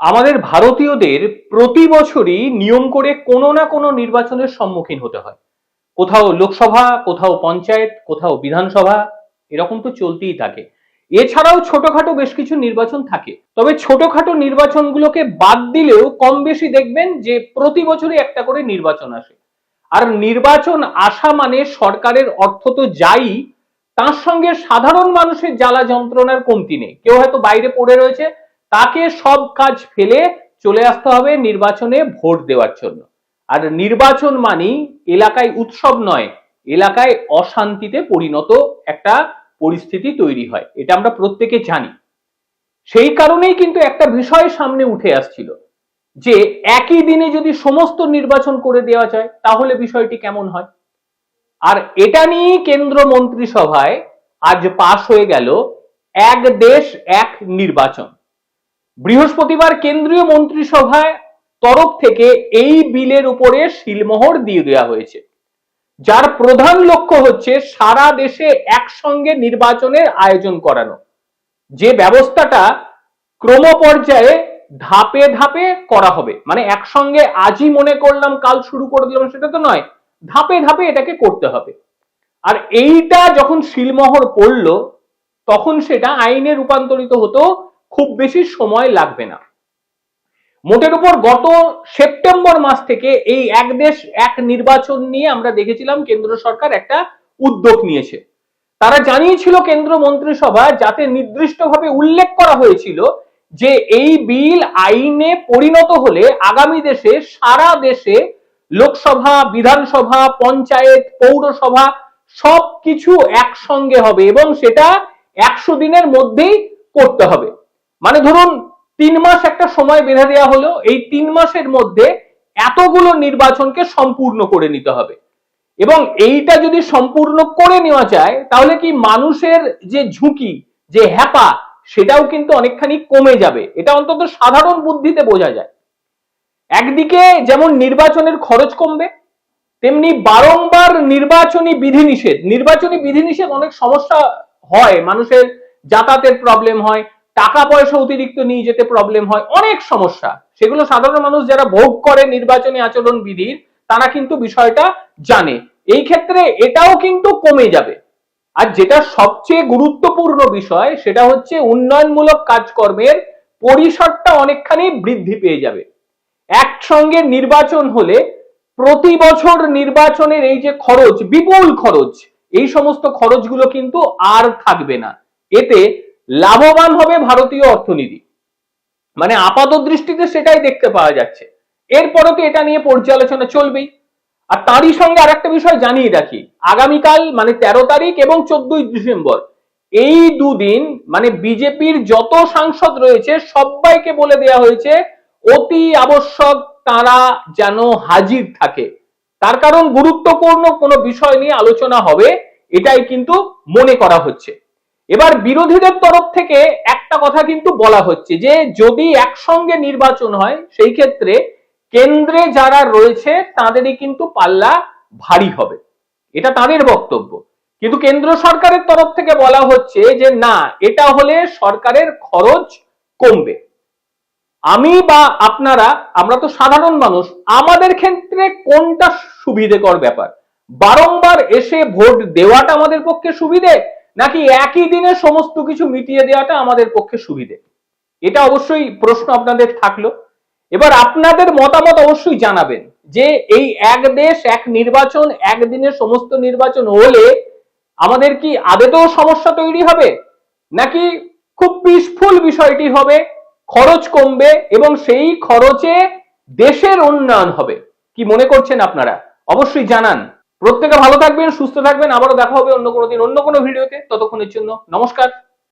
আমাদের ভারতীয়দের প্রতি বছরই নিয়ম করে কোনো না কোনো নির্বাচনের সম্মুখীন হতে হয়। কোথাও লোকসভা, কোথাও পঞ্চায়েত, কোথাও বিধানসভা, এরকম তো চলতেই থাকে। এছাড়াও ছোটখাটো বেশ কিছু নির্বাচন থাকে। তবে ছোটখাটো নির্বাচনগুলোকে বাদ দিলেও কম বেশি দেখবেন যে প্রতি বছরই একটা করে নির্বাচন আসে। আর নির্বাচন আসা মানে সরকারের অর্থ তো যাই, তার সঙ্গে সাধারণ মানুষের জ্বালা যন্ত্রণার কমতি নেই। কেউ হয়তো বাইরে পড়ে রয়েছে তাকে সব কাজ ফেলে চলে আসতে হবে নির্বাচনে ভোট দেওয়ার জন্য। আর নির্বাচন মানেই এলাকায় উৎসব নয়, এলাকায় অশান্তিতে পরিণত একটা পরিস্থিতি তৈরি হয়, এটা আমরা প্রত্যেকে জানি। সেই কারণেই কিন্তু একটা বিষয় সামনে উঠে আসছিল যে একই দিনে যদি সমস্ত নির্বাচন করে দেওয়া যায়, তাহলে বিষয়টি কেমন হয়? আর এটা নিয়ে কেন্দ্র মন্ত্রিসভায় আজ পাশ হয়ে গেল এক দেশ, এক নির্বাচন। বৃহস্পতিবার কেন্দ্রীয় মন্ত্রিসভায় তরফ থেকে এই বিলের উপরে শিলমোহর দিয়ে দেওয়া হয়েছে। যার প্রধান লক্ষ্য হচ্ছে সারা দেশে একসঙ্গে নির্বাচনের আয়োজন করানো। যে ব্যবস্থাটা ক্রম পর্যায়ে ধাপে ধাপে করা হবে। মানে একসঙ্গে আজই মনে করলাম কাল শুরু করে দিলাম, সেটা তো নয়। ধাপে ধাপে এটাকে করতে হবে। আর এইটা যখন শিলমোহর পড়ল, তখন সেটা আইনে রূপান্তরিত হতো খুব বেশি সময় লাগবে না। মোটের উপর গত সেপ্টেম্বর মাস থেকে এই এক দেশ, এক নির্বাচন নিয়ে আমরা দেখেছিলাম কেন্দ্র সরকার একটা উদ্যোগ নিয়েছে। তারা জানিয়েছিল কেন্দ্র মন্ত্রিসভা যাতে নির্দিষ্টভাবে উল্লেখ করা হয়েছিল যে এই বিল আইনে পরিণত হলে আগামী দেশে সারা দেশে লোকসভা, বিধানসভা, পঞ্চায়েত, পৌরসভা সবকিছু একসঙ্গে হবে এবং সেটা একশো দিনের মধ্যেই করতে হবে। মানে ধরুন তিন মাস একটা সময় বেঁধে দেওয়া হলো এই তিন মাসের মধ্যে এতগুলো নির্বাচনকে সম্পূর্ণ করে নিতে হবে। এবং এইটা যদি সম্পূর্ণ করে নেওয়া যায়, তাহলে কি মানুষের যে ঝুঁকি, যে হ্যাপা, সেটাও কিন্তু অনেকখানি কমে যাবে। এটা অন্তত সাধারণ বুদ্ধিতে বোঝা যায়। একদিকে যেমন নির্বাচনের খরচ কমবে, তেমনি বারংবার নির্বাচনী বিধিনিষেধ নির্বাচনী বিধিনিষেধ অনেক সমস্যা হয়। মানুষের যাতায়াতের প্রবলেম হয় টাকা পয়সা অতিরিক্ত নিয়ে যেতে প্রবলেম হয়, অনেক সমস্যা। সেগুলো সাধারণ মানুষ যারা ভোগ করে নির্বাচনী আচরণ বিধির তারা কিন্তু বিষয়টা জানে। এই ক্ষেত্রে এটাও কিন্তু কমে যাবে। আর যেটা সবচেয়ে গুরুত্বপূর্ণ বিষয়, সেটা হচ্ছে উন্নয়নমূলক কাজকর্মের পরিসরটা অনেকখানি বৃদ্ধি পেয়ে যাবে। একসঙ্গে নির্বাচন হলে প্রতি বছর নির্বাচনের এই যে খরচ, বিপুল খরচ, এই সমস্ত খরচগুলো কিন্তু আর থাকবে না। এতে লাভবান হবে ভারতীয় অর্থনীতি। মানে আপাত দৃষ্টিতে সেটাই দেখতে পাওয়া যাচ্ছে। এরপরে তো এটা নিয়ে পর্যালোচনা চলবেই। আর তারই সঙ্গে আরেকটা বিষয় জানিয়ে রাখি। আগামীকাল মানে তেরো তারিখ এবং চোদ্দই ডিসেম্বর, এই দুদিন মানে বিজেপির যত সাংসদ রয়েছে, সবাইকে বলে দেওয়া হয়েছে, অতি আবশ্যক তারা যেন হাজির থাকে। তার কারণ গুরুত্বপূর্ণ কোনো বিষয় নিয়ে আলোচনা হবে, এটাই কিন্তু মনে করা হচ্ছে। এবার বিরোধীদের তরফ থেকে একটা কথা কিন্তু বলা হচ্ছে যে, যদি একসঙ্গে নির্বাচন হয়, সেই ক্ষেত্রে কেন্দ্রে যারা রয়েছে, তাদেরই কিন্তু পাল্লা ভারী হবে। এটা তাদের বক্তব্য। কিন্তু কেন্দ্র সরকারের তরফ থেকে বলা হচ্ছে যে, না, এটা হলে সরকারের খরচ কমবে। আমি বা আপনারা, আমরা তো সাধারণ মানুষ, আমাদের ক্ষেত্রে কোনটা সুবিধেকর ব্যাপার? বারংবার এসে ভোট দেওয়াটা আমাদের পক্ষে সুবিধে? নাকি একই দিনে সমস্ত কিছু মিটিয়ে দেওয়াটা আমাদের পক্ষে সুবিধে? এটা অবশ্যই প্রশ্ন আপনাদের থাকল। এবার আপনাদের মতামত অবশ্যই জানাবেন যে এই এক দেশ, এক নির্বাচন, একদিনে সমস্ত নির্বাচন হলে আমাদের কি আদতেও সমস্যা তৈরি হবে? নাকি খুব পিসফুল বিষয়টি হবে, খরচ কমবে এবং সেই খরচে দেশের উন্নয়ন হবে? কি মনে করছেন আপনারা? অবশ্যই জানান। প্রত্যেকে ভালো থাকবেন, সুস্থ থাকবেন। আবারও দেখা হবে অন্য কোনো দিন, অন্য কোনো ভিডিওতে। ততক্ষণের জন্য নমস্কার।